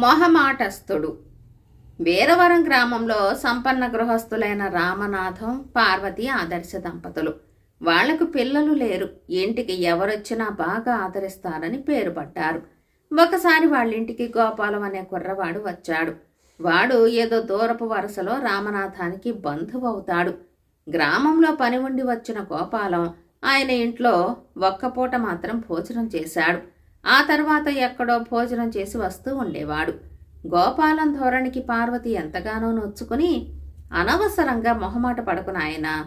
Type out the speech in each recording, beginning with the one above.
మొహమాటస్థుడు. వీరవరం గ్రామంలో సంపన్న గృహస్థులైన రామనాథం పార్వతి ఆదర్శ దంపతులు. వాళ్ళకు పిల్లలు లేరు. ఇంటికి ఎవరొచ్చినా బాగా ఆదరిస్తారని పేరు పట్టారు. ఒకసారి వాళ్ళింటికి గోపాలం అనే కుర్రవాడు వచ్చాడు. వాడు ఏదో దూరపు వరుసలో రామనాథానికి బంధువు అవుతాడు. గ్రామంలో పని ఉండి వచ్చిన గోపాలం ఆయన ఇంట్లో ఒక్కపూట మాత్రం భోజనం చేశాడు. ఆ తర్వాత ఎక్కడో భోజనం చేసి వస్తూ ఉండేవాడు. గోపాలం ధోరణికి పార్వతి ఎంతగానో నొచ్చుకుని అనవసరంగా మొహమాట పడకు ఆయన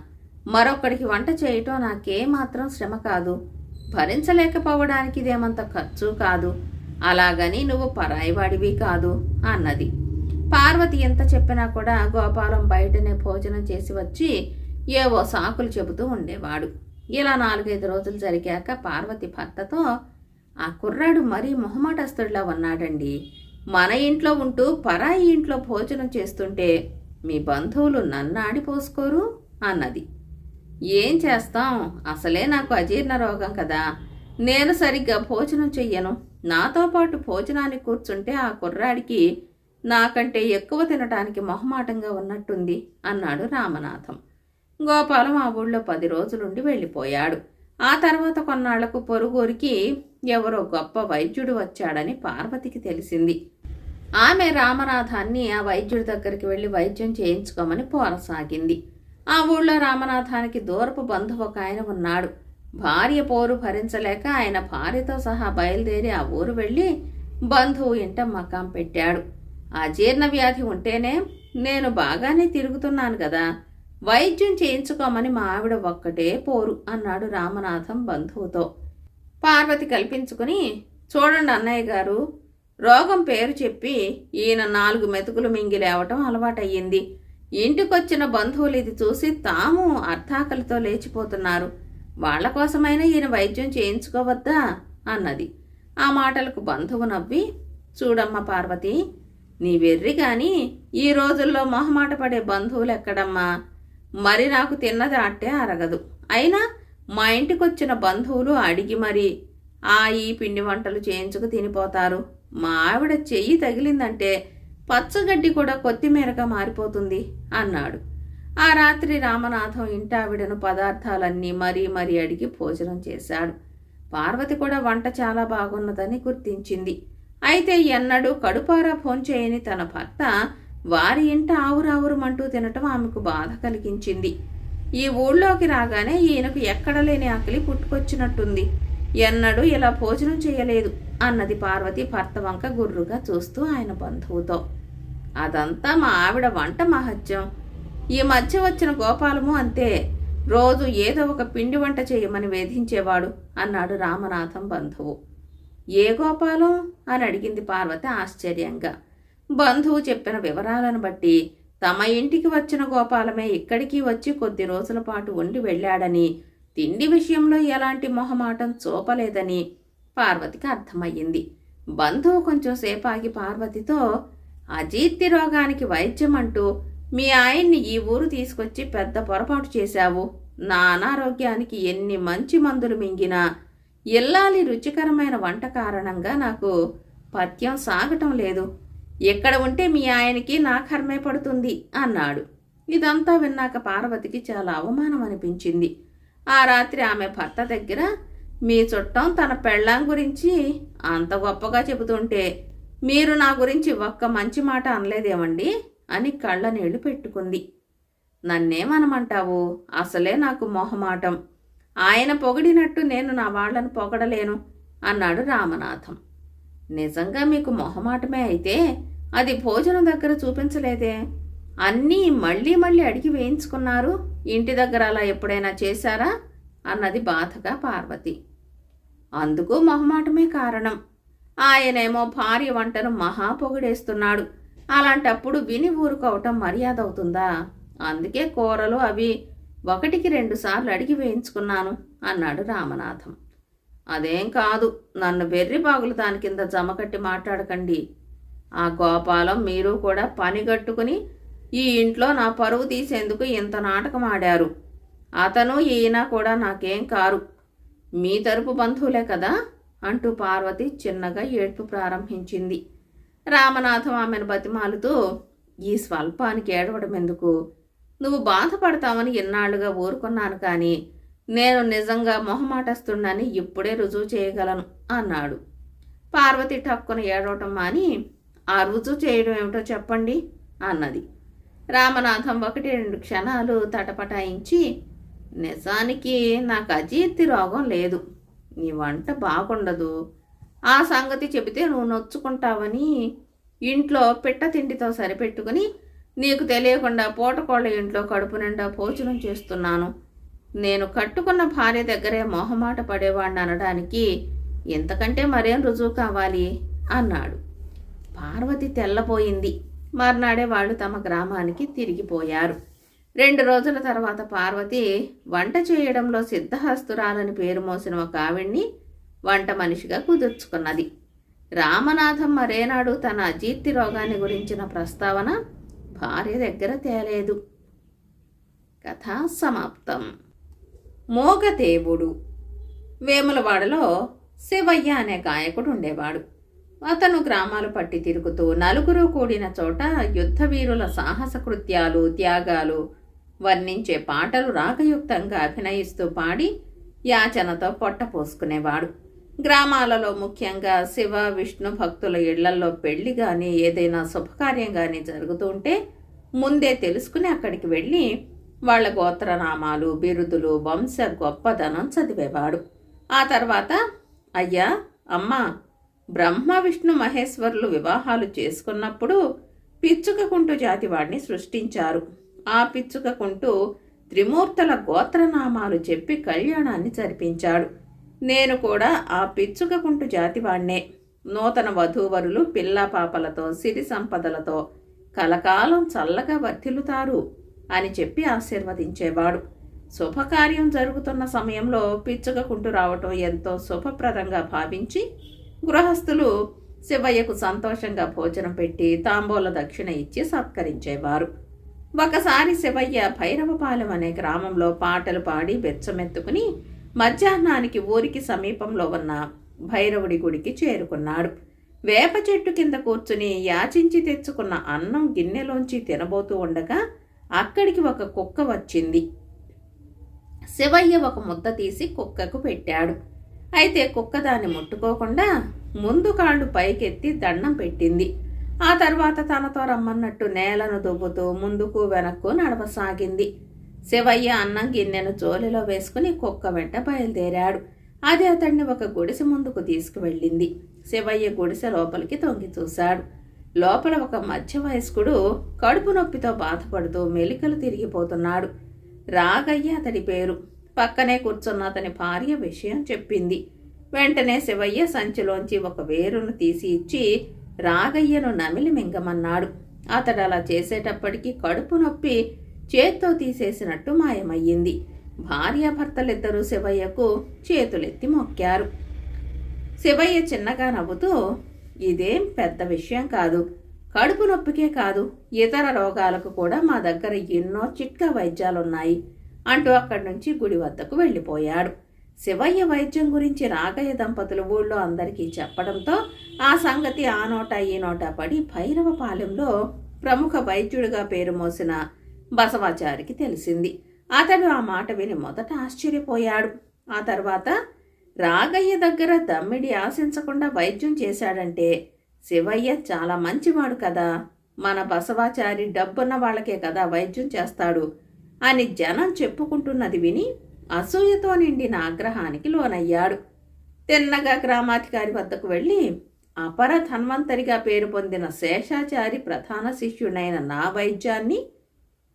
మరొక్కడికి వంట చేయటం నాకేమాత్రం శ్రమ కాదు. భరించలేకపోవడానికి ఇదేమంత ఖర్చు కాదు. అలాగని నువ్వు పరాయివాడివి కాదు అన్నది. పార్వతి ఎంత చెప్పినా కూడా గోపాలం బయటనే భోజనం చేసి వచ్చి ఏవో సాకులు చెబుతూ ఉండేవాడు. ఇలా నాలుగైదు రోజులు జరిగాక పార్వతి భర్తతో ఆ కుర్రాడు మరీ మొహమాటస్తుడిలా ఉన్నాడండి మన ఇంట్లో ఉంటూ పరాయి ఇంట్లో భోజనం చేస్తుంటే మీ బంధువులు నన్ను ఆడిపోసుకోరు అన్నది. ఏం చేస్తాం? అసలే నాకు అజీర్ణ రోగం కదా. నేను సరిగ్గా భోజనం చెయ్యను. నాతో పాటు భోజనానికి కూర్చుంటే ఆ కుర్రాడికి నాకంటే ఎక్కువ తినటానికి మొహమాటంగా ఉన్నట్టుంది అన్నాడు రామనాథం. గోపాలం ఆ ఊళ్ళో పది రోజులుండి వెళ్ళిపోయాడు. ఆ తర్వాత కొన్నాళ్ళకు పొరుగురికి ఎవరో గొప్ప వైద్యుడు వచ్చాడని పార్వతికి తెలిసింది. ఆమె రామనాథాన్ని ఆ వైద్యుడి దగ్గరికి వెళ్ళి వైద్యం చేయించుకోమని పోరసాగింది. ఆ ఊళ్ళో రామనాథానికి దూరపు బంధువు ఒక ఆయన ఉన్నాడు. భార్య పోరు భరించలేక ఆయన భార్యతో సహా బయలుదేరి ఆ ఊరు వెళ్ళి బంధువు ఇంట మకాం పెట్టాడు. అజీర్ణ వ్యాధి ఉంటేనే నేను బాగానే తిరుగుతున్నాను కదా వైద్యం చేయించుకోమని మా ఆవిడ ఒక్కటే పోరు అన్నాడు రామనాథం బంధువుతో. పార్వతి కల్పించుకుని చూడండి అన్నయ్య గారు రోగం పేరు చెప్పి ఈయన నాలుగు మెతుకులు మింగి లేవటం అలవాటయ్యింది. ఇంటికొచ్చిన బంధువులు ఇది చూసి తాము అర్థాకలితో లేచిపోతున్నారు. వాళ్ళ కోసమైనా ఈయన వైద్యం చేయించుకోవద్దా? అన్నది. ఆ మాటలకు బంధువు నవ్వి చూడమ్మ పార్వతి నీ వెర్రి గాని ఈ రోజుల్లో మొహమాట పడే బంధువులు ఎక్కడమ్మా మరి నాకు తిన్నది అట్టే అరగదు. అయినా మా ఇంటికొచ్చిన బంధువులు అడిగి మరి ఆ ఈ పిండి వంటలు చేయించుకు తినిపోతారు. మా ఆవిడ చెయ్యి తగిలిందంటే పచ్చగడ్డి కూడా కొత్తిమీరగా మారిపోతుంది అన్నాడు. ఆ రాత్రి రామనాథం ఇంటావిడను పదార్థాలన్నీ మరీ మరీ అడిగి భోజనం చేశాడు. పార్వతి కూడా వంట చాలా బాగున్నదని గుర్తించింది. అయితే ఎన్నడూ కడుపారా ఫోన్ చేయని తన భర్త వారి ఇంట ఆవురావురమంటూ తినటం ఆమెకు బాధ కలిగించింది. ఈ ఊళ్ళోకి రాగానే ఈయనకు ఎక్కడ లేని ఆకలి పుట్టుకొచ్చినట్టుంది. ఎన్నడూ ఇలా భోజనం చేయలేదు అన్నది పార్వతి భర్త వంక గుర్రుగా చూస్తూ ఆయన బంధువుతో. అదంతా మా ఆవిడ వంట మహత్యం. ఈ మధ్య వచ్చిన గోపాలము అంతే. రోజు ఏదో ఒక పిండి వంట చేయమని వేధించేవాడు అన్నాడు రామనాథం బంధువు. ఏ గోపాలం? అని అడిగింది పార్వతి ఆశ్చర్యంగా. బంధువు చెప్పిన వివరాలను బట్టి తమ ఇంటికి వచ్చిన గోపాలమే ఇక్కడికి వచ్చి కొద్ది రోజుల పాటు ఉండి వెళ్ళాడని తిండి విషయంలో ఎలాంటి మొహమాటం చూపలేదని పార్వతికి అర్థమయ్యింది. బంధువు కొంచెం సేపాగి పార్వతితో అజీర్తి రోగానికి వైద్యం అంటూ మీ ఆయన్ని ఈ ఊరు తీసుకొచ్చి పెద్ద పొరపాటు చేశావు. నా అనారోగ్యానికి ఎన్ని మంచి మందులు మింగినా ఇల్లాలి రుచికరమైన వంట కారణంగా నాకు పథ్యం సాగటం లేదు. ఎక్కడ ఉంటే మీ ఆయనకి నా కర్మే పడుతుంది అన్నాడు. ఇదంతా విన్నాక పార్వతికి చాలా అవమానం అనిపించింది. ఆ రాత్రి ఆమె భర్త దగ్గర మీ చుట్టం తన పెళ్ళాం గురించి అంత గొప్పగా చెబుతుంటే మీరు నా గురించి ఒక్క మంచి మాట అనలేదేమండి అని కళ్ళ నీళ్ళు పెట్టుకుంది. నన్నేమనమంటావు? అసలే నాకు మొహమాటం. ఆయన పొగిడినట్టు నేను నా వాళ్ళను పొగడలేను అన్నాడు రామనాథం. నిజంగా మీకు మొహమాటమే అయితే అది భోజనం దగ్గర చూపించలేదే. అన్నీ మళ్ళీ మళ్ళీ అడిగి వేయించుకున్నారు. ఇంటి దగ్గర అలా ఎప్పుడైనా చేశారా? అన్నది బాధగా పార్వతి. అందుకు మొహమాటమే కారణం. ఆయనేమో భార్య వంటను మహా పొగిడేస్తున్నాడు. అలాంటప్పుడు విని ఊరుకోవటం మర్యాద అవుతుందా? అందుకే కూరలు అవి ఒకటికి రెండు సార్లు అడిగి వేయించుకున్నాను అన్నాడు రామనాథం. అదేం కాదు నన్ను వెర్రి బాగులు దాని కింద జమకట్టి మాట్లాడకండి. ఆ గోపాలం మీరు కూడా పని కట్టుకుని ఈ ఇంట్లో నా పరువు తీసేందుకు ఇంత నాటకం ఆడారు. అతను ఈయన కూడా నాకేం కారు. మీ తరపు బంధువులే కదా? అంటూ పార్వతి చిన్నగా ఏడ్పు ప్రారంభించింది. రామనాథం ఆమెను బతిమాలుతూ ఈ స్వల్పానికి ఏడవడం ఎందుకు? నువ్వు బాధపడతావని ఎన్నాళ్ళుగా ఊరుకున్నాను కానీ నేను నిజంగా మొహమాటస్తుండని ఇప్పుడే రుజువు చేయగలను అన్నాడు. పార్వతి టక్కున ఏడవటం మాని ఆ రుజువు చేయడం ఏమిటో చెప్పండి అన్నది. రామనాథం ఒకటి రెండు క్షణాలు తటపటాయించి నిజానికి నాకు అజీర్తి రోగం లేదు. నీ వంట బాగుండదు. ఆ సంగతి చెబితే నువ్వు నొచ్చుకుంటావని ఇంట్లో పిట్ట తిండితో సరిపెట్టుకుని నీకు తెలియకుండా పూటకోళ్ళ ఇంట్లో కడుపు నిండా భోజనం చేస్తున్నాను. నేను కట్టుకున్న భార్య దగ్గరే మొహమాట పడేవాడిని అనడానికి ఇంతకంటే మరేం రుజువు కావాలి? అన్నాడు. పార్వతి తెల్లపోయింది. మర్నాడే వాళ్ళు తమ గ్రామానికి తిరిగిపోయారు. రెండు రోజుల తర్వాత పార్వతి వంట చేయడంలో సిద్ధహస్తురాలని పేరు మోసిన ఒక ఆవిడ్ని వంట మనిషిగా కుదుర్చుకున్నది. రామనాథం మరేనాడు తన అజీర్తి రోగాన్ని గురించిన ప్రస్తావన భార్య దగ్గర తేలేదు. కథ సమాప్తం. మోగదేవుడు వేములవాడలో శివయ్య అనే గాయకుడు ఉండేవాడు. అతను గ్రామాలు పట్టి తిరుగుతూ నలుగురు కూడిన చోట యుద్ధ వీరుల సాహస కృత్యాలు త్యాగాలు వర్ణించే పాటలు రాగయుక్తంగా అభినయిస్తూ పాడి యాచనతో పొట్ట పోసుకునేవాడు. గ్రామాలలో ముఖ్యంగా శివ విష్ణు భక్తుల ఇళ్ళలో పెళ్ళి కానీ ఏదైనా శుభకార్యం కానీ జరుగుతుంటే ముందే తెలుసుకుని అక్కడికి వెళ్ళి వాళ్ళ గోత్రనామాలు బిరుదులు వంశ గొప్పదనం చదివేవాడు. ఆ తర్వాత అయ్యా అమ్మా బ్రహ్మ విష్ణు మహేశ్వరులు వివాహాలు చేసుకున్నప్పుడు పిచ్చుకకుంటు జాతి వాడిని సృష్టించారు. ఆ పిచ్చుకకుంటు త్రిమూర్తుల గోత్రనామాలు చెప్పి కళ్యాణాన్ని జరిపించాడు. నేను కూడా ఆ పిచ్చుకకుంటు జాతివాణ్ణే నూతన వధూవరులు పిల్ల పాపలతో సిరి సంపదలతో కలకాలం చల్లగా వర్ధిల్లుతారు అని చెప్పి ఆశీర్వదించేవాడు. శుభకార్యం జరుగుతున్న సమయంలో పిచ్చుకకుంటు రావటం ఎంతో శుభప్రదంగా భావించి గృహస్థులు శివయ్యకు సంతోషంగా భోజనం పెట్టి తాంబూల దక్షిణ ఇచ్చి సత్కరించేవారు. ఒకసారి శివయ్య భైరవపాలెం అనే గ్రామంలో పాటలు పాడి బెచ్చమెత్తుకుని మధ్యాహ్నానికి ఊరికి సమీపంలో ఉన్న భైరవుడి గుడికి చేరుకున్నాడు. వేప చెట్టు కింద కూర్చుని యాచించి తెచ్చుకున్న అన్నం గిన్నెలోంచి తినబోతూ ఉండగా అక్కడికి ఒక కుక్క వచ్చింది. శివయ్య ఒక ముద్ద తీసి కుక్కకు పెట్టాడు. అయితే కుక్క దాన్ని ముట్టుకోకుండా ముందు కాళ్ళు పైకెత్తి దండం పెట్టింది. ఆ తర్వాత తనతో రమ్మన్నట్టు నేలను దువ్వుతూ ముందుకు వెనక్కు నడవసాగింది. శివయ్య అన్నం గిన్నెను జోలిలో వేసుకుని కుక్క వెంట బయలుదేరాడు. అది అతన్ని ఒక గుడిసె ముందుకు తీసుకువెళ్ళింది. శివయ్య గుడిసె లోపలికి తొంగి చూశాడు. లోపల ఒక మధ్య వయస్కుడు కడుపు నొప్పితో బాధపడుతూ మెలికలు తిరిగిపోతున్నాడు. రాగయ్య అతడి పేరు పక్కనే కూర్చున్న అతని భార్య విషయం చెప్పింది. వెంటనే శివయ్య సంచిలోంచి ఒక వేరును తీసి ఇచ్చి రాగయ్యను నమిలి మింగమన్నాడు. అతడు అలా చేసేటప్పటికీ కడుపు నొప్పి చేత్తో తీసేసినట్టు మాయమయ్యింది. భార్యాభర్తలిద్దరూ శివయ్యకు చేతులెత్తి మొక్కారు. శివయ్య చిన్నగా నవ్వుతూ ఇదేం పెద్ద విషయం కాదు. కడుపు నొప్పికే కాదు. ఇతర రోగాలకు కూడా మా దగ్గర ఎన్నో చిట్కా వైద్యాలున్నాయి. అంటూ అక్కడి నుంచి గుడి వద్దకు వెళ్ళిపోయాడు. శివయ్య వైద్యం గురించి రాగయ్య దంపతులు ఊళ్ళో అందరికీ చెప్పడంతో ఆ సంగతి ఆ నోట ఈ నోట పడి భైరవపాలెంలో ప్రముఖ వైద్యుడిగా పేరు మోసిన బసవాచారికి తెలిసింది. అతడు ఆ మాట విని మొదట ఆశ్చర్యపోయాడు. ఆ తర్వాత రాగయ్య దగ్గర దమ్మిడి ఆశించకుండా వైద్యం చేశాడంటే శివయ్య చాలా మంచివాడు కదా. మన బసవాచారి డబ్బున్న వాళ్ళకే కదా వైద్యం చేస్తాడు. అని జనం చెప్పుకుంటున్నది విని అసూయతో నిండిన ఆగ్రహానికి లోనయ్యాడు. తిన్నగా గ్రామాధికారి వద్దకు వెళ్ళి అపర ధన్వంతరిగా పేరు పొందిన శేషాచారి ప్రధాన శిష్యుడైన నా వైద్యాన్ని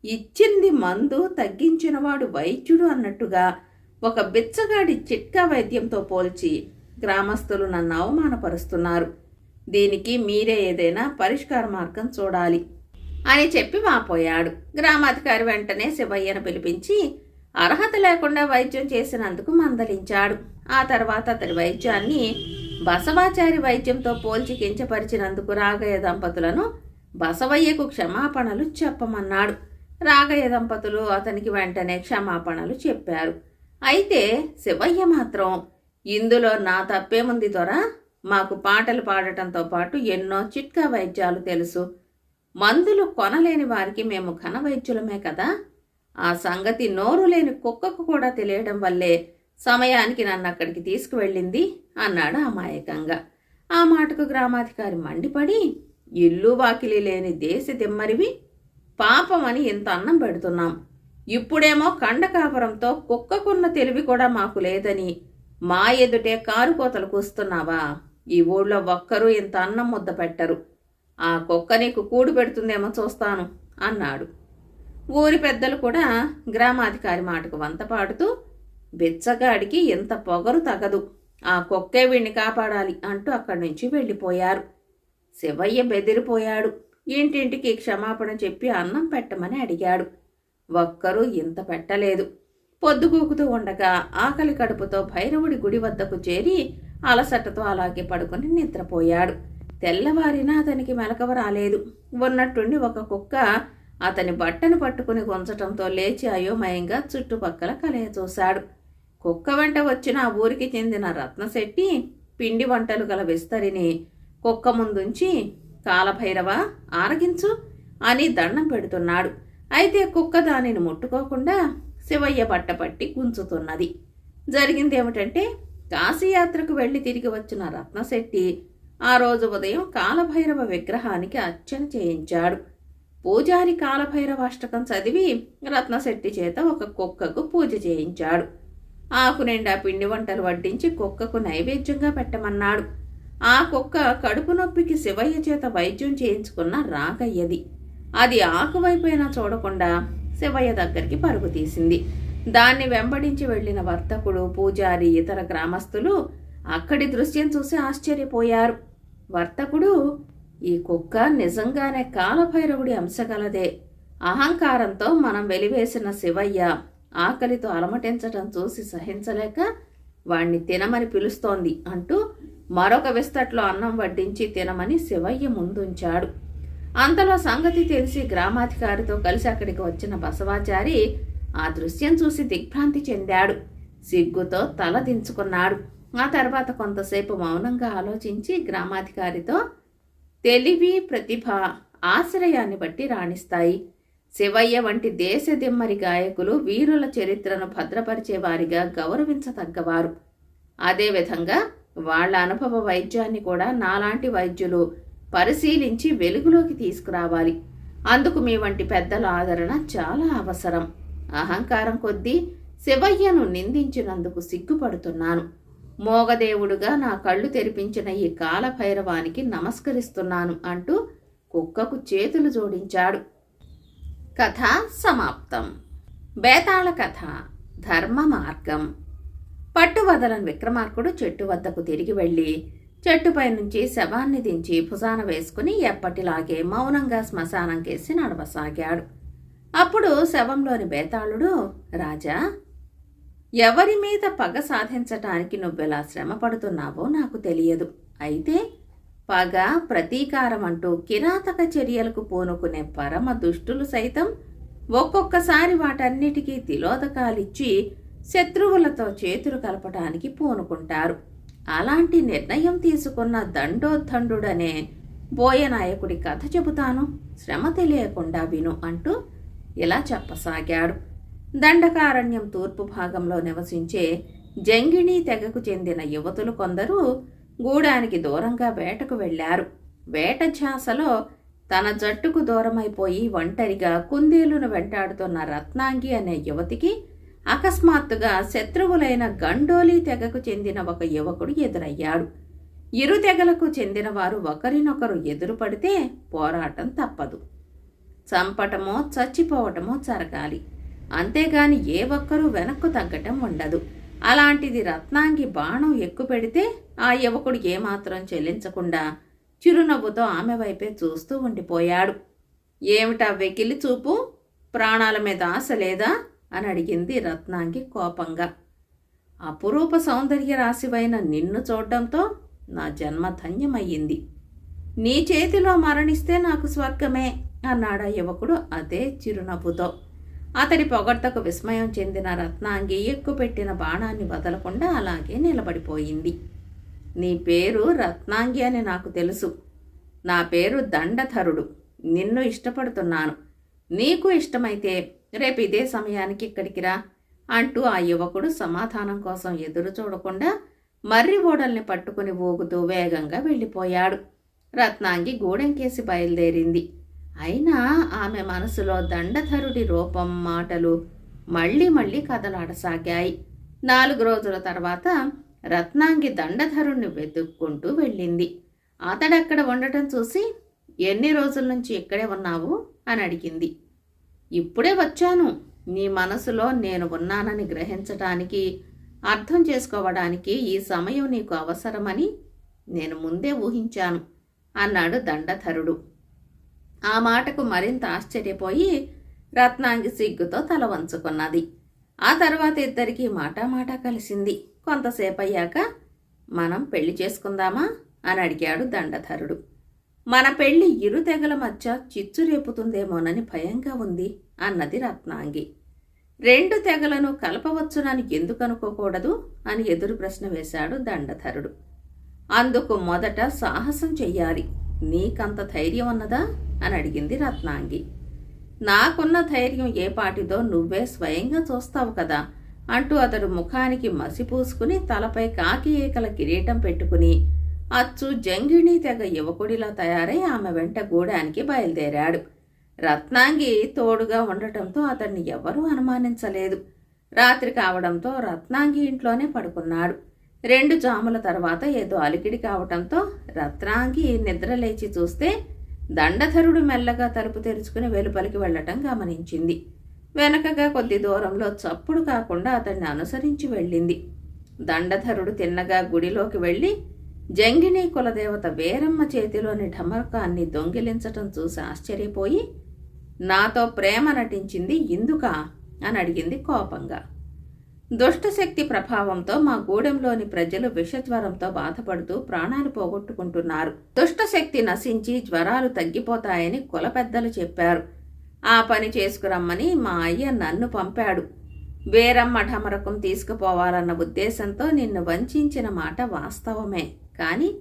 ఇచ్చింది మందు తగ్గించినవాడు వైద్యుడు అన్నట్టుగా ఒక బిచ్చగాడి చిట్కా వైద్యంతో పోల్చి గ్రామస్తులు నన్ను అవమానపరుస్తున్నారు. దీనికి మీరే ఏదైనా పరిష్కార మార్గం చూడాలి. అని చెప్పి వాపోయాడు. గ్రామాధికారి వెంటనే శివయ్యను పిలిపించి అర్హత లేకుండా వైద్యం చేసినందుకు మందలించాడు. ఆ తర్వాత అతని వైద్యాన్ని బసవాచారి వైద్యంతో పోల్చి కించపరిచినందుకు రాగయ్య దంపతులను బసవయ్యకు క్షమాపణలు చెప్పమన్నాడు. రాగయ్య దంపతులు అతనికి వెంటనే క్షమాపణలు చెప్పారు. అయితే శివయ్య మాత్రం ఇందులో నా తప్పేముంది దొర? మాకు పాటలు పాడటంతో పాటు ఎన్నో చిట్కా వైద్యాలు తెలుసు. మందులు కొనలేని వారికి మేము ఘన వైద్యులమే కదా. ఆ సంగతి నోరు లేని కుక్కకు కూడా తెలియడం వల్లే సమయానికి నన్ను అక్కడికి తీసుకువెళ్ళింది అన్నాడు అమాయకంగా. ఆ మాటకు గ్రామాధికారి మండిపడి ఇల్లు వాకిలి లేని దేశ దిమ్మరివి పాపమని ఇంత అన్నం పెడుతున్నాం. ఇప్పుడేమో కండకాపురంతో కుక్కకున్న తెలివి కూడా మాకు లేదని మా ఎదుటే కారు కోతలు కూస్తున్నావా? ఈ ఊళ్ళో ఒక్కరూ ఇంత అన్నం ముద్ద పెట్టరు. ఆ కుక్క నీకు కూడు పెడుతుందేమో చూస్తాను అన్నాడు. ఊరి పెద్దలు కూడా గ్రామాధికారి మాటకు వంత పాడుతూ బిచ్చగాడికి ఇంత పొగరు తగదు ఆ కుక్కే వీణ్ణి కాపాడాలి అంటూ అక్కడి నుంచి వెళ్ళిపోయారు. శివయ్య బెదిరిపోయాడు. ఇంటింటికి క్షమాపణ చెప్పి అన్నం పెట్టమని అడిగాడు. ఒక్కరూ ఇంత పెట్టలేదు. పొద్దుగూకుతూ ఉండగా ఆకలి కడుపుతో భైరవుడి గుడి వద్దకు చేరి అలసటతో అలాగే పడుకుని నిద్రపోయాడు. తెల్లవారినా అతనికి మెలకవ రాలేదు. ఉన్నట్టుండి ఒక కుక్క అతని బట్టను పట్టుకుని గుంచటంతో లేచి అయోమయంగా చుట్టుపక్కల కలయ చూశాడు. కుక్క వెంట వచ్చిన ఆ ఊరికి చెందిన రత్నశెట్టి పిండి వంటలు గల విస్తరిని కుక్క ముందుంచి కాలభైరవ ఆరగించు అని దండం పెడుతున్నాడు. అయితే కుక్క దానిని ముట్టుకోకుండా శివయ్య బట్ట పట్టి గుంచుతున్నది జరిగిందేమిటంటే కాశీయాత్రకు వెళ్ళి తిరిగి వచ్చిన రత్నశెట్టి ఆ రోజు ఉదయం కాలభైరవ విగ్రహానికి అర్చన చేయించాడు. పూజారి కాలభైరవ అష్టకం చదివి రత్నశెట్టి చేత ఒక కుక్కకు పూజ చేయించాడు. ఆకు నిండా పిండి వంటలు వడ్డించి కుక్కకు నైవేద్యంగా పెట్టమన్నాడు. ఆ కుక్క కడుపు నొప్పికి శివయ్య చేత వైద్యం చేయించుకున్న రాగయ్యది. అది ఆకువైపోయినా చూడకుండా శివయ్య దగ్గరికి పరుగు తీసింది. దాన్ని వెంబడించి వెళ్ళిన వర్తకుడు పూజారి ఇతర గ్రామస్తులు అక్కడి దృశ్యం చూసి ఆశ్చర్యపోయారు. వర్తకుడు ఈ కుక్క నిజంగానే కాలభైరవుడి అంశగలదే. అహంకారంతో మనం వెలివేసిన శివయ్య ఆకలితో అలమటించటం చూసి సహించలేక వాణ్ణి తినమని పిలుస్తోంది అంటూ మరొక విస్తట్లో అన్నం వడ్డించి తినమని శివయ్య ముందుంచాడు. అంతలో సంగతి తెలిసి గ్రామాధికారితో కలిసి అక్కడికి వచ్చిన బసవాచారి ఆ దృశ్యం చూసి దిగ్భ్రాంతి చెందాడు. సిగ్గుతో తల దించుకున్నాడు. ఆ తర్వాత కొంతసేపు మౌనంగా ఆలోచించి గ్రామాధికారితో తెలివి ప్రతిభ ఆశ్రయాన్ని బట్టి రాణిస్తాయి. శివయ్య వంటి దేశదిమ్మరి గాయకులు వీరుల చరిత్రను భద్రపరిచే వారిగా గౌరవించతగ్గవారు. అదేవిధంగా వాళ్ళ అనుభవ వైద్యాన్ని కూడా నాలాంటి వైద్యులు పరిశీలించి వెలుగులోకి తీసుకురావాలి. అందుకు మీ వంటి పెద్దల ఆదరణ చాలా అవసరం. అహంకారం కొద్దీ శివయ్యను నిందించినందుకు సిగ్గుపడుతున్నాను. మోగదేవుడుగా నా కళ్ళు తెరిపించిన ఈ కాలభైరవానికి నమస్కరిస్తున్నాను అంటూ కుక్కకు చేతులు జోడించాడు. కథ సమాప్తం. బేతాళ కథ ధర్మ మార్గం. పట్టువదలని విక్రమార్కుడు చెట్టు వద్దకు తిరిగి వెళ్ళి చెట్టుపై నుంచి శవాన్ని దించి భుజాన వేసుకుని ఎప్పటిలాగే మౌనంగా శ్మశానం కేసి నడవసాగాడు. అప్పుడు శవంలోని బేతాళుడు రాజా ఎవరి మీద పగ సాధించటానికి నువ్వెలా శ్రమ పడుతున్నావో నాకు తెలియదు. అయితే పగ ప్రతీకారం అంటూ కిరాతక చర్యలకు పూనుకునే పరమ దుష్టులు సైతం ఒక్కొక్కసారి వాటన్నిటికీ తిలోదకాలిచ్చి శత్రువులతో చేతులు కలపటానికి పూనుకుంటారు. అలాంటి నిర్ణయం తీసుకున్న దండోద్ధండుడనే బోయనాయకుడి కథ చెబుతాను. శ్రమ తెలియకుండా విను అంటూ ఇలా చెప్పసాగాడు. దండకారణ్యం తూర్పు భాగంలో నివసించే జంగిణీ తెగకు చెందిన యువతులు కొందరు గూడానికి దూరంగా వేటకు వెళ్ళారు వేట ఝాసలో తన జట్టుకు దూరమైపోయి ఒంటరిగా కుందేలును వెంటాడుతున్న రత్నాంగి అనే యువతికి అకస్మాత్తుగా శత్రువులైన గండోలి తెగకు చెందిన ఒక యువకుడు ఎదురయ్యాడు. ఇరు తెగలకు చెందిన వారు ఒకరినొకరు ఎదురుపడితే పోరాటం తప్పదు. చంపటమో చచ్చిపోవటమో జరగాలి. అంతేగాని ఏ ఒక్కరూ వెనక్కు తగ్గటం ఉండదు. అలాంటిది రత్నాంగి బాణం ఎక్కుపెడితే ఆ యువకుడు ఏమాత్రం చెల్లించకుండా చిరునవ్వుతో ఆమె వైపే చూస్తూ ఉండిపోయాడు. ఏమిటా వెకిలి చూపు? ప్రాణాల మీద ఆశ లేదా? అని అడిగింది రత్నాంగి కోపంగా. అపురూప సౌందర్య రాశివైన నిన్ను చూడడంతో నా జన్మ ధన్యమయ్యింది. నీ చేతిలో మరణిస్తే నాకు స్వర్గమే అన్నాడా యువకుడు అదే చిరునవ్వుతో. అతడి పొగడ్తకు విస్మయం చెందిన రత్నాంగి ఎక్కుపెట్టిన బాణాన్ని వదలకుండా అలాగే నిలబడిపోయింది. నీ పేరు రత్నాంగి అని నాకు తెలుసు. నా పేరు దండధరుడు. నిన్ను ఇష్టపడుతున్నాను. నీకు ఇష్టమైతే రేపు ఇదే సమయానికి ఇక్కడికి రా అంటూ ఆ యువకుడు సమాధానం కోసం ఎదురు చూడకుండా మర్రి ఓడల్ని పట్టుకుని ఊగుతూ వేగంగా వెళ్ళిపోయాడు. రత్నాంగి గూడెంకేసి బయలుదేరింది. అయినా ఆమె మనసులో దండధరుడి రూపం మాటలు మళ్ళీ మళ్ళీ కదలాడసాగాయి. నాలుగు రోజుల తర్వాత రత్నాంగి దండధరుణ్ణి వెతుక్కుంటూ వెళ్ళింది. అతడక్కడ ఉండటం చూసి ఎన్ని రోజుల నుంచి ఇక్కడే ఉన్నావు? అని అడిగింది. ఇప్పుడే వచ్చాను. నీ మనసులో నేను ఉన్నానని గ్రహించటానికి అర్థం చేసుకోవడానికి ఈ సమయం నీకు అవసరమని నేను ముందే ఊహించాను అన్నాడు దండధరుడు. ఆ మాటకు మరింత ఆశ్చర్యపోయి రత్నాంగి సిగ్గుతో తల వంచుకున్నది. ఆ తర్వాత ఇద్దరికీ మాట మాట కలిసింది. కొంతసేపు అయ్యాక మనం పెళ్ళి చేసుకుందామా? అని అడిగాడు దండధరుడు. మన పెళ్ళి ఇరు తెగల మధ్య చిచ్చు రేపుతుందేమోనని భయంగా ఉంది అన్నది రత్నాంగి. రెండు తెగలను కలపవచ్చునని ఎందుకు అనుకోకూడదు? అని ఎదురు ప్రశ్న వేశాడు దండధరుడు. అందుకు మొదట సాహసం చెయ్యాలి. నీకంత ధైర్యం ఉన్నదా అని అడిగింది రత్నాంగి. నాకున్న ధైర్యం ఏ పాటిదో నువ్వే స్వయంగా చూస్తావు కదా అంటూ అతడు ముఖానికి మసి పూసుకుని తలపై కాకి ఏకల కిరీటం పెట్టుకుని అచ్చు జంగిణి తెగ యువకుడిలా తయారై ఆమె వెంట గూడానికి బయలుదేరాడు. రత్నాంగి తోడుగా ఉండటంతో అతన్ని ఎవరూ అనుమానించలేదు. రాత్రి కావడంతో రత్నాంగి ఇంట్లోనే పడుకున్నాడు. రెండు జాముల తర్వాత ఏదో అలికిడి కావటంతో రత్నాంగి నిద్రలేచి చూస్తే దండధరుడు మెల్లగా తలుపు తెరుచుకుని వెలుపలికి వెళ్ళటం గమనించింది. వెనకగా కొద్ది దూరంలో చప్పుడు కాకుండా అతన్ని అనుసరించి వెళ్ళింది. దండధరుడు తిన్నగా గుడిలోకి వెళ్ళి జంగిని కులదేవత వేరమ్మ చేతిలోని ఢమరకాన్ని దొంగిలించటం చూసి ఆశ్చర్యపోయి నాతో ప్రేమ నటించింది ఇందుకా? అని అడిగింది కోపంగా. దుష్టశక్తి ప్రభావంతో మా గూడెంలోని ప్రజలు విషజ్వరంతో బాధపడుతూ ప్రాణాలు పోగొట్టుకుంటున్నారు. దుష్టశక్తి నశించి జ్వరాలు తగ్గిపోతాయని కుల పెద్దలు చెప్పారు. ఆ పని చేసుకురమ్మని మా అయ్య నన్ను పంపాడు. వేరమ్మ ఢమరకం తీసుకుపోవాలన్న ఉద్దేశంతో నిన్ను వంచిన మాట వాస్తవమే. కానీ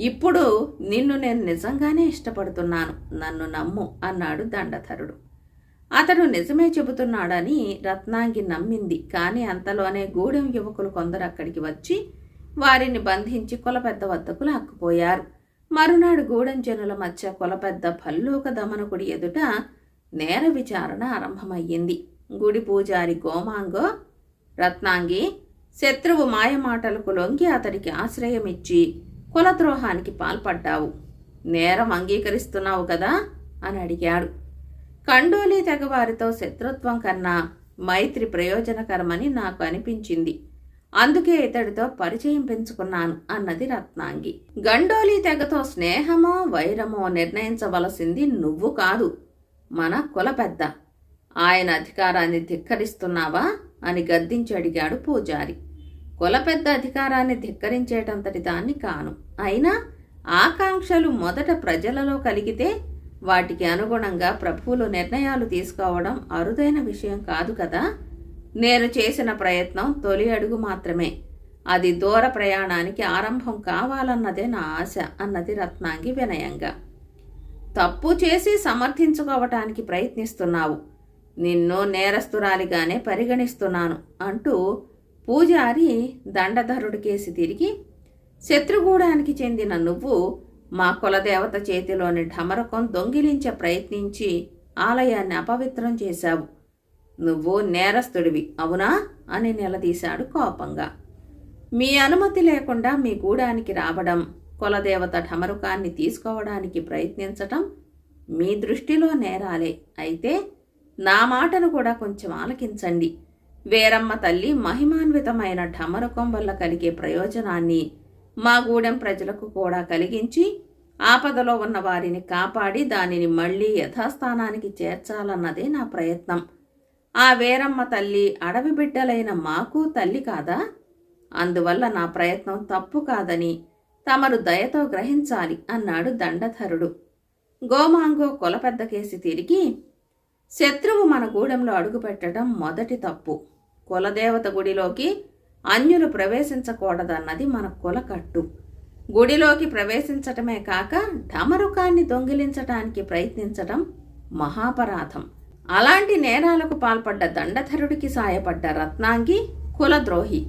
ఇప్పుడు నిన్ను నేను నిజంగానే ఇష్టపడుతున్నాను. నన్ను నమ్ము అన్నాడు దండధరుడు. అతడు నిజమే చెబుతున్నాడని రత్నాంగి నమ్మింది. కానీ అంతలోనే గూడెం యువకులు కొందరు అక్కడికి వచ్చి వారిని బంధించి కులపెద్ద వద్దకు లాక్కుపోయారు. మరునాడు గూడెం జనుల మధ్య కులపెద్ద భల్లూక దమనకుడి ఎదుట నేర విచారణ ఆరంభమయ్యింది. గుడి పూజారి గోమాంగో రత్నాంగి శత్రువు మాయమాటలకు లొంగి అతడికి ఆశ్రయమిచ్చి కులద్రోహానికి పాల్పడ్డావు. నేరం అంగీకరిస్తున్నావు కదా? అని అడిగాడు. కండోలి తెగవారితో శత్రుత్వం కన్నా మైత్రి ప్రయోజనకరమని నాకు అనిపించింది. అందుకే ఇతడితో పరిచయం పెంచుకున్నాను అన్నది రత్నాంగి. గండోలి తెగతో స్నేహమో వైరమో నిర్ణయించవలసింది నువ్వు కాదు. మన కుల పెద్ద. ఆయన అధికారాన్ని ధిక్కరిస్తున్నావా? అని గద్దించి అడిగాడు పూజారి. కుల పెద్ద అధికారాన్ని ధిక్కరించేటంతటి దాన్ని కాను. అయినా ఆకాంక్షలు మొదట ప్రజలలో కలిగితే వాటికి అనుగుణంగా ప్రభువులు నిర్ణయాలు తీసుకోవడం అరుదైన విషయం కాదు కదా? నేను చేసిన ప్రయత్నం తొలి అడుగు మాత్రమే. అది దూర ప్రయాణానికి ఆరంభం కావాలన్నదే నా ఆశ అన్నది రత్నాంగి వినయంగా. తప్పు చేసి సమర్థించుకోవటానికి ప్రయత్నిస్తున్నావు. నిన్ను నేరస్తురాలిగానే పరిగణిస్తున్నాను అంటూ పూజారి దండధరుడికేసి తిరిగి శత్రుగూడానికి చెందిన నువ్వు మా కులదేవత చేతిలోని ఢమరకం దొంగిలించే ప్రయత్నించి ఆలయాన్ని అపవిత్రం చేశావు. నువ్వు నేరస్తుడివి అవునా? అని నిలదీశాడు కోపంగా. మీ అనుమతి లేకుండా మీ గూడానికి రావడం కులదేవత ఢమరుకాన్ని తీసుకోవడానికి ప్రయత్నించటం మీ దృష్టిలో నేరాలే. అయితే నా మాటను కూడా కొంచెం ఆలకించండి. వేరమ్మ తల్లి మహిమాన్వితమైన ఢమరుకం వల్ల కలిగే ప్రయోజనాన్ని మా గూడెం ప్రజలకు కూడా కలిగించి ఆపదలో ఉన్న వారిని కాపాడి దానిని మళ్ళీ యథాస్థానానికి చేర్చాలన్నదే నా ప్రయత్నం. ఆ వేరమ్మ తల్లి అడవి బిడ్డలైన మాకు తల్లి కాదా? అందువల్ల నా ప్రయత్నం తప్పు కాదని తమరు దయతో గ్రహించాలి అన్నాడు దండధరుడు. గోమాంగో కొలపెద్ద కేసి తిరిగి శత్రువు మన గూడెంలో అడుగుపెట్టడం మొదటి తప్పు. కులదేవత గుడిలోకి అన్యులు ప్రవేశించకూడదన్నది మన కులకట్టు. గుడిలోకి ప్రవేశించటమే కాక ఢమరుకాన్ని దొంగిలించటానికి ప్రయత్నించటం మహాపరాధం. అలాంటి నేరాలకు పాల్పడ్డ దండధరుడికి సాయపడ్డ రత్నాంగి కులద్రోహి.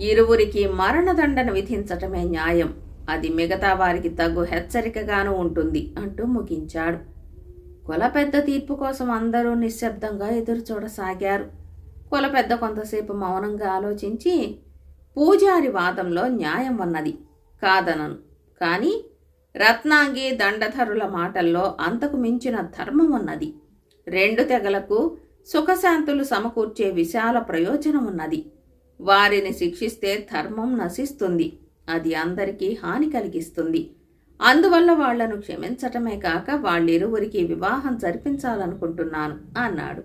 ఇరువురికి మరణదండన విధించటమే న్యాయం. అది మిగతా వారికి తగు హెచ్చరికగాను ఉంటుంది అంటూ ముగించాడు. కుల పెద్ద తీర్పు కోసం అందరూ నిశ్శబ్దంగా ఎదురుచూడసాగారు. కుల పెద్ద కొంతసేపు మౌనంగా ఆలోచించి పూజారి వాదంలో న్యాయం ఉన్నది కాదనను. కానీ రత్నాంగి దండధరుల మాటల్లో అంతకు మించిన ధర్మం ఉన్నది రెండు తెగలకు సుఖశాంతులు సమకూర్చే విశాల ప్రయోజనం ఉన్నది వారిని శిక్షిస్తే ధర్మం నశిస్తుంది అది అందరికీ హాని కలిగిస్తుంది. అందువల్ల వాళ్ళను క్షమించటమే కాక వాళ్ళిరువురికి వివాహం జరిపించాలనుకుంటున్నాను అన్నాడు.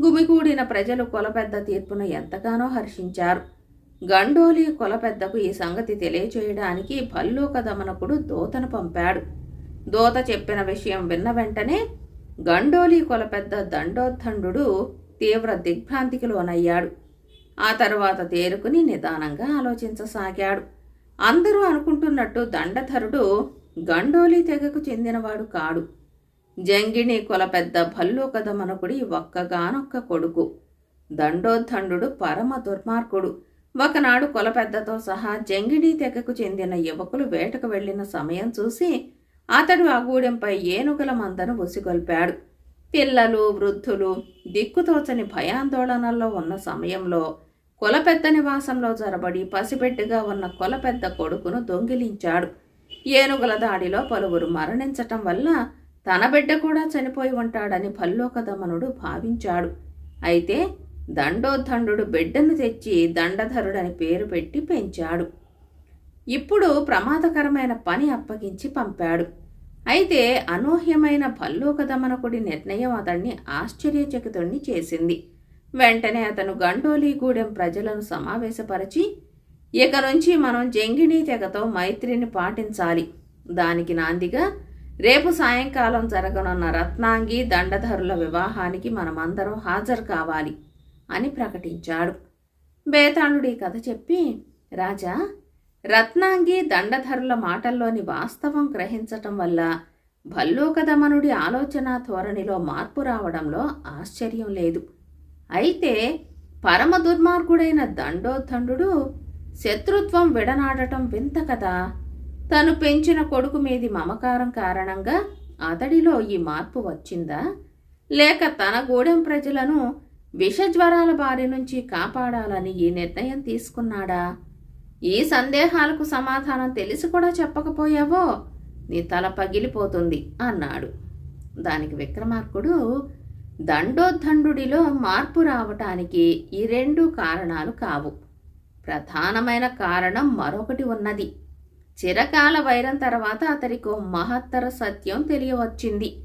గుమికూడిన ప్రజలు కొలపెద్ద తీర్పును ఎంతగానో హర్షించారు. గండోలి కొలపెద్దకు ఈ సంగతి తెలియచేయడానికి భల్లూక దమనకుడు దూతను పంపాడు. దూత చెప్పిన విషయం విన్న వెంటనే గండోలి కొలపెద్ద దండోత్తండు తీవ్ర దిగ్భ్రాంతికి లోనయ్యాడు. ఆ తరువాత తేరుకుని నిదానంగా ఆలోచించసాగాడు. అందరూ అనుకుంటున్నట్టు దండధరుడు గండోలి తెగకు చెందినవాడు కాడు. జంగిణి కొల పెద్ద భల్లూక దమనకుడి ఒక్కగానొక్క కొడుకు. దండోద్ధండు పరమ దుర్మార్గుడు. ఒకనాడు కొల పెద్దతో సహా జంగిణి తెగకు చెందిన యువకులు వేటకు వెళ్ళిన సమయం చూసి అతడు ఆ గూడెంపై ఏనుగుల మందను ఉసిగొల్పాడు. పిల్లలు వృద్ధులు దిక్కుతోచని భయాందోళనల్లో ఉన్న సమయంలో కొలపెద్ద నివాసంలో జరబడి పసిబిడ్డగా ఉన్న కొలపెద్ద కొడుకును దొంగిలించాడు. ఏనుగుల దాడిలో పలువురు మరణించటం వల్ల తన బిడ్డ కూడా చనిపోయి ఉంటాడని భల్లోకధమనుడు భావించాడు. అయితే దండోద్ధండు బిడ్డను తెచ్చి దండధరుడని పేరు పెట్టి పెంచాడు. ఇప్పుడు ప్రమాదకరమైన పని అప్పగించి పంపాడు. అయితే అనూహ్యమైన భల్లోకధమనకుడి నిర్ణయం అతన్ని ఆశ్చర్యచకితుణ్ణి చేసింది. వెంటనే అతను గండోలీగూడెం ప్రజలను సమావేశపరిచి ఇక నుంచి మనం జంగిణీ తెగతో మైత్రిని పాటించాలి. దానికి నాందిగా రేపు సాయంకాలం జరగనున్న రత్నాంగి దండధరుల వివాహానికి మనమందరం హాజరు కావాలి అని ప్రకటించాడు. బేతాళుడి కథ చెప్పి రాజా రత్నాంగి దండధరుల మాటల్లోని వాస్తవం గ్రహించటం వల్ల భల్లూకదమనుడి ఆలోచన ధోరణిలో మార్పు రావడంలో ఆశ్చర్యం లేదు. అయితే పరమ దుర్మార్గుడైన దండోద్ధండు శత్రుత్వం విడనాడటం వింత కదా! తను పెంచిన కొడుకు మీది మమకారం కారణంగా అతడిలో ఈ మార్పు వచ్చిందా? లేక తన గూడెం ప్రజలను విషజ్వరాల బారి నుంచి కాపాడాలని ఈ నిర్ణయం తీసుకున్నాడా? ఈ సందేహాలకు సమాధానం తెలిసి కూడా చెప్పకపోయావో? నీ తల పగిలిపోతుంది అన్నాడు. దానికి విక్రమార్కుడు దండోద్దండుడిలో మార్పు రావటానికి ఈ రెండు కారణాలు కావు. ప్రధానమైన కారణం మరొకటి ఉన్నది. చిరకాల వైరం తర్వాత అతడికి ఓ మహత్తర సత్యం తెలియవచ్చింది.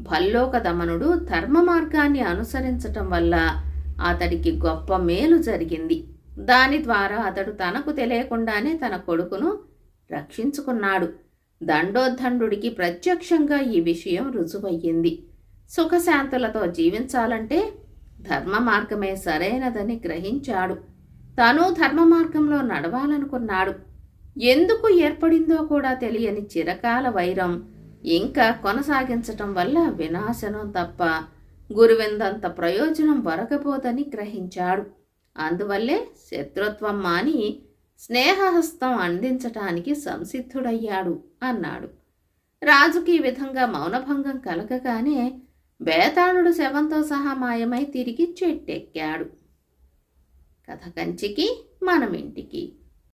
భల్లోక దమనుడు ధర్మ మార్గాన్ని అనుసరించటం వల్ల అతడికి గొప్ప మేలు జరిగింది. దాని ద్వారా అతడు తనకు తెలియకుండానే తన కొడుకును రక్షించుకున్నాడు. దండోద్ధండుడికి ప్రత్యక్షంగా ఈ విషయం రుజువయ్యింది. సుఖశాంతులతో జీవించాలంటే ధర్మ మార్గమే సరైనదని గ్రహించాడు. తను ధర్మ మార్గంలో నడవాలనుకున్నాడు. ఎందుకు ఏర్పడిందో కూడా తెలియని చిరకాల వైరం ఇంకా కొనసాగించటం వల్ల వినాశనం తప్ప గురువిందంత ప్రయోజనం వరకపోదని గ్రహించాడు. అందువల్లే శత్రుత్వం మాని స్నేహహస్తం అందించటానికి సంసిద్ధుడయ్యాడు అన్నాడు. రాజుకి ఈ విధంగా మౌనభంగం కలగగానే బేతాళుడు శవంతో సహా మాయమై తిరిగి చెట్టెక్కాడు. కథ కంచికి మనమింటికి.